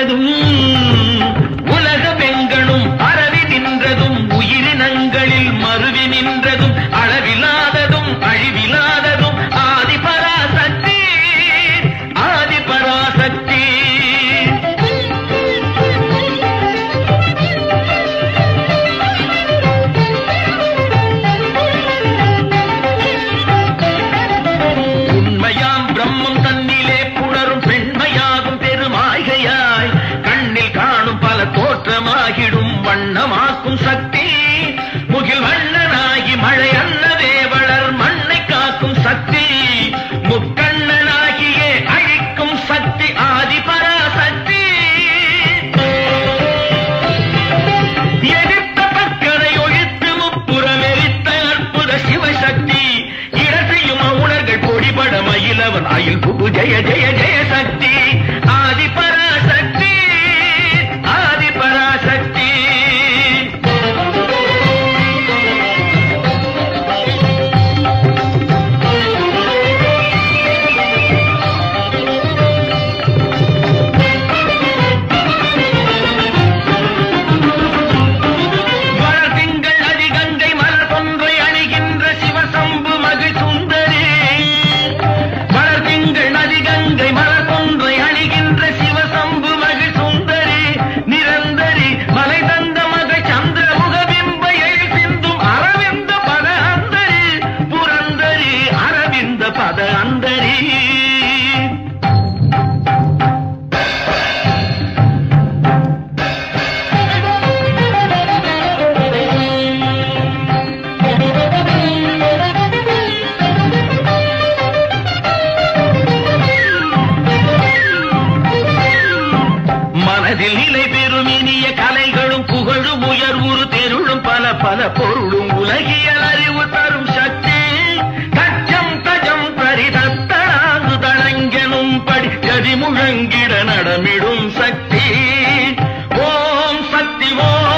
أحد காக்கும் சக்தி முகில் வண்ணனாகி மழை அல்லவே வளர் மண்ணை காக்கும் சக்தி. முக்கண்ணனாகியே அழிக்கும் சக்தி ஆதிபர சக்தி எதிர்த்த பற்களை ஒழித்து முப்புறம் எரித்த அற்புத சிவசக்தி. இடத்தையும் உணர்கள் பொடிபட மயிலவன் அயில் புகு ஜெய ஜெய ஜெய சக்தி. மனதில் நிலை பெறும் இனிய கலைகளும் புகழும் உயர்வுறு தெருளும் பல பல பொருளும் உலகியல் அறிவு தரும் சக்தி. கச்சம் தஜம் தரிதத்தனாங்கு தடங்கனும் படி கதி முழங்கிட நடமிடும் சக்தி. ஓம் சக்தி ஓம்